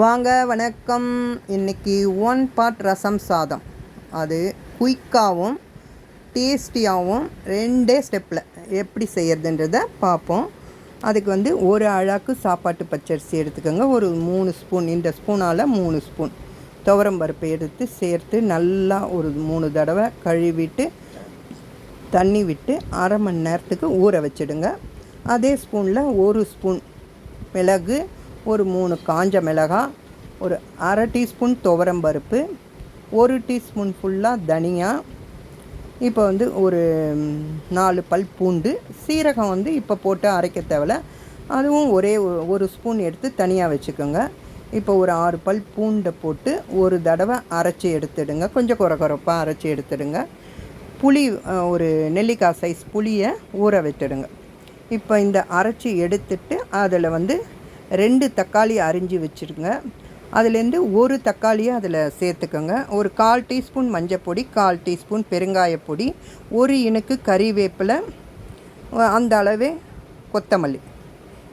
வாங்க வணக்கம். இன்னைக்கு ஒன் பாட் ரசம் சாதம். அது குயிக்காகவும் டேஸ்டியாகவும் ரெண்டே ஸ்டெப்பில் எப்படி செய்கிறதுன்றத பார்ப்போம். அதுக்கு வந்து ஒரு அழாக்கு சாப்பாட்டு பச்சரிசி எடுத்துக்கோங்க. ஒரு மூணு ஸ்பூன் இந்த ஸ்பூனால் மூணு ஸ்பூன். துவரம் பருப்பு எடுத்து சேர்த்து நல்லா ஒரு மூணு தடவை கழுவிட்டு தண்ணி விட்டு அரை மணி நேரத்துக்கு ஊற வச்சிடுங்க. அதே ஸ்பூனில் ஒரு ஸ்பூன் மிளகு ஒரு மூணு காஞ்ச மிளகாய் ஒரு அரை டீஸ்பூன் துவரம் பருப்பு ஒரு டீஸ்பூன் ஃபுல்லாக தனியா இப்போ வந்து ஒரு நாலு பல் பூண்டு சீரகம் வந்து இப்போ போட்டு அரைக்க தேவையில்ல அதுவும் ஒரே ஒ- ஒரு ஸ்பூன் எடுத்து தனியாக வச்சுக்கோங்க. இப்போ ஒரு ஆறு பல் பூண்டை போட்டு ஒரு தடவை அரைச்சி எடுத்துடுங்க. கொஞ்சம் குறை குறைப்பாக அரைச்சி எடுத்துடுங்க. புளி ஒரு நெல்லிக்காய் சைஸ் புளியை ஊற வச்சிடுங்க இப்போ இந்த அரைச்சி எடுத்துட்டு அதில் வந்து ரெண்டு தக்காளி அரிஞ்சு வச்சுருங்க. அதுலேருந்து ஒரு தக்காளியை அதில் சேர்த்துக்கோங்க. ஒரு கால் டீஸ்பூன் மஞ்சப்பொடி கால் டீஸ்பூன் பெருங்காயப்பொடி ஒரு இனுக்கு கறிவேப்பிலை அந்த அளவே கொத்தமல்லி.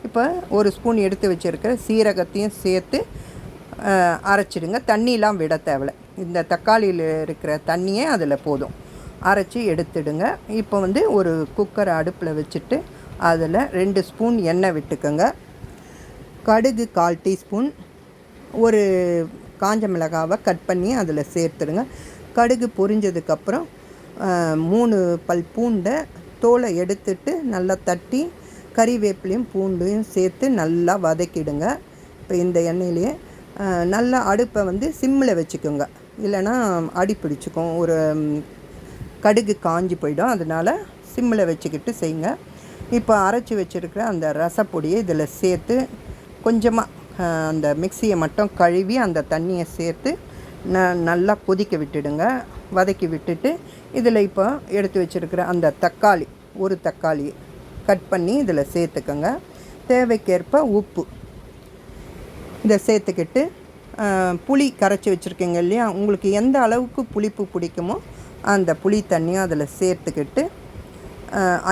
இப்போ ஒரு ஸ்பூன் எடுத்து வச்சுருக்கிற சீரகத்தையும் சேர்த்து அரைச்சிடுங்க. தண்ணியெலாம் விட தேவை இந்த தக்காளியில் இருக்கிற தண்ணியே அதில் போதும். அரைச்சி எடுத்துடுங்க. இப்போ வந்து ஒரு குக்கரை அடுப்பில் வச்சுட்டு அதில் ரெண்டு ஸ்பூன் எண்ணெய் விட்டுக்கோங்க. கடுகு கால் டீஸ்பூன் ஒரு காஞ்ச மிளகாவை கட் பண்ணி அதில் சேர்த்துடுங்க. கடுகு பொரிஞ்சதுக்கப்புறம் மூணு பல் பூண்டை தோலை எடுத்துட்டு நல்லா தட்டி கறிவேப்பிலையும் பூண்டையும் சேர்த்து நல்லா வதக்கிடுங்க. இப்போ இந்த எண்ணெயிலேயே நல்லா அடுப்பை வந்து சிம்மில் வச்சுக்கோங்க. இல்லைன்னா அடி பிடிச்சிக்கும். ஒரு கடுகு காஞ்சி போயிடும். அதனால் சிம்மில் வச்சுக்கிட்டு செய்யுங்க. இப்போ அரைச்சி வச்சுருக்கிற அந்த ரசப்பொடியை இதில் சேர்த்து கொஞ்சமாக அந்த மிக்சியை மட்டும் கழுவி அந்த தண்ணியை சேர்த்து ந நல்லா கொதிக்க விட்டுடுங்க. வதக்கி விட்டுட்டு இதில் இப்போ எடுத்து வச்சுருக்கிற அந்த தக்காளி ஒரு தக்காளி கட் பண்ணி இதில் சேர்த்துக்கோங்க. தேவைக்கேற்ப உப்பு. இதை சேர்த்துக்கிட்டு புளி கரைச்சி வச்சுருக்கீங்க இல்லையா? உங்களுக்கு எந்த அளவுக்கு புளிப்பு பிடிக்குமோ அந்த புளி தண்ணியும் அதில் சேர்த்துக்கிட்டு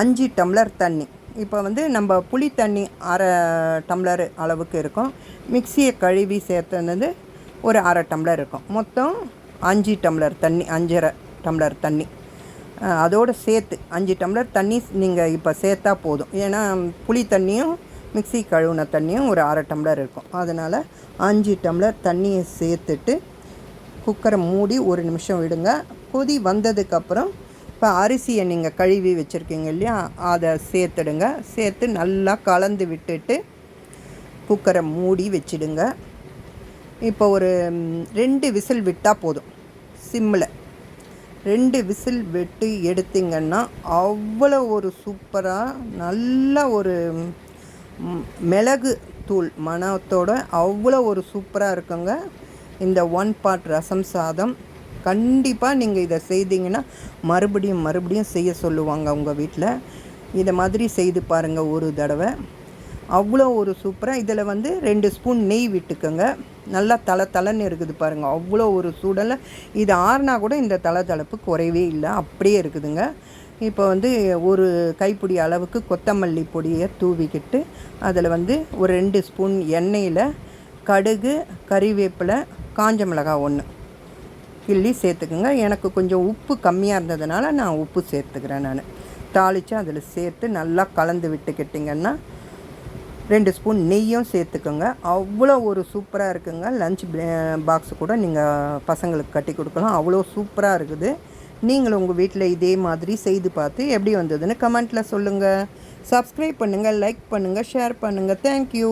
அஞ்சு டம்ளர் தண்ணி இப்போ வந்து நம்ம புளி தண்ணி அரை டம்ளர் அளவுக்கு இருக்கும். மிக்சியை கழுவி சேர்த்துனது ஒரு அரை டம்ளர் இருக்கும். மொத்தம் அஞ்சு டம்ளர் தண்ணி அஞ்சரை டம்ளர் தண்ணி. அதோடு சேர்த்து அஞ்சு டம்ளர் தண்ணி நீங்கள் இப்போ சேர்த்தா போதும். ஏன்னா புளி தண்ணியும் மிக்ஸி கழுவுன தண்ணியும் ஒரு அரை டம்ளர் இருக்கும். அதனால் அஞ்சு டம்ளர் தண்ணியை சேர்த்துட்டு குக்கரை மூடி ஒரு நிமிஷம் விடுங்க. கொதி வந்ததுக்கப்புறம் இப்போ அரிசியை நீங்கள் கழுவி வச்சுருக்கீங்க இல்லையா அதை சேர்த்துடுங்க. சேர்த்து நல்லா கலந்து விட்டுட்டு குக்கரை மூடி வச்சிடுங்க. இப்போ ஒரு ரெண்டு விசில் விட்டால் போதும் சிம்மில். ரெண்டு விசில் விட்டு எடுத்தீங்கன்னா அவ்வளோ ஒரு சூப்பராக நல்ல ஒரு மிளகு தூள் மணத்தோட அவ்வளோ ஒரு சூப்பராக இருக்குங்க. இந்த ஒன் பாட் ரசம் சாதம். கண்டிப்பாக நீங்கள் இதை செய்தீங்கன்னா மறுபடியும் மறுபடியும் செய்ய சொல்லுவாங்க உங்கள் வீட்டில் இதை மாதிரி செய்து பாருங்கள் ஒரு தடவை. அவ்வளோ ஒரு சூப்பராக இதில் வந்து ரெண்டு ஸ்பூன் நெய் விட்டுக்கோங்க. நல்லா தலை தலைன்னு இருக்குது பாருங்கள் அவ்வளோ ஒரு சூடலில் இது ஆறுனா கூட இந்த தலை தலைப்பு குறையவே இல்லை. அப்படியே இருக்குதுங்க. இப்போ வந்து ஒரு கைப்பிடி அளவுக்கு கொத்தமல்லி பொடியை தூவிக்கிட்டு அதில் வந்து ஒரு ரெண்டு ஸ்பூன் எண்ணெயில் கடுகு கறிவேப்பிலை காஞ்ச மிளகாய் ஒன்று கிள்ளி சேர்த்துக்குங்க. எனக்கு கொஞ்சம் உப்பு கம்மியாக இருந்ததுனால நான் உப்பு சேர்த்துக்கிறேன் நான். தாளித்து அதில் சேர்த்து நல்லா கலந்து விட்டுக்கிட்டிங்கன்னா ரெண்டு ஸ்பூன் நெய்யும் சேர்த்துக்கோங்க. அவ்வளோ ஒரு சூப்பராக இருக்குங்க. லஞ்ச் பாக்ஸ் கூட நீங்கள் பசங்களுக்கு கட்டி கொடுக்கலாம். அவ்வளோ சூப்பராக இருக்குது. நீங்களும் உங்கள் வீட்டில் இதே மாதிரி செய்து பார்த்து எப்படி வந்ததுன்னு கமெண்ட்டில் சொல்லுங்கள் சப்ஸ்கிரைப் பண்ணுங்கள் லைக் பண்ணுங்கள் ஷேர் பண்ணுங்கள் தேங்க்யூ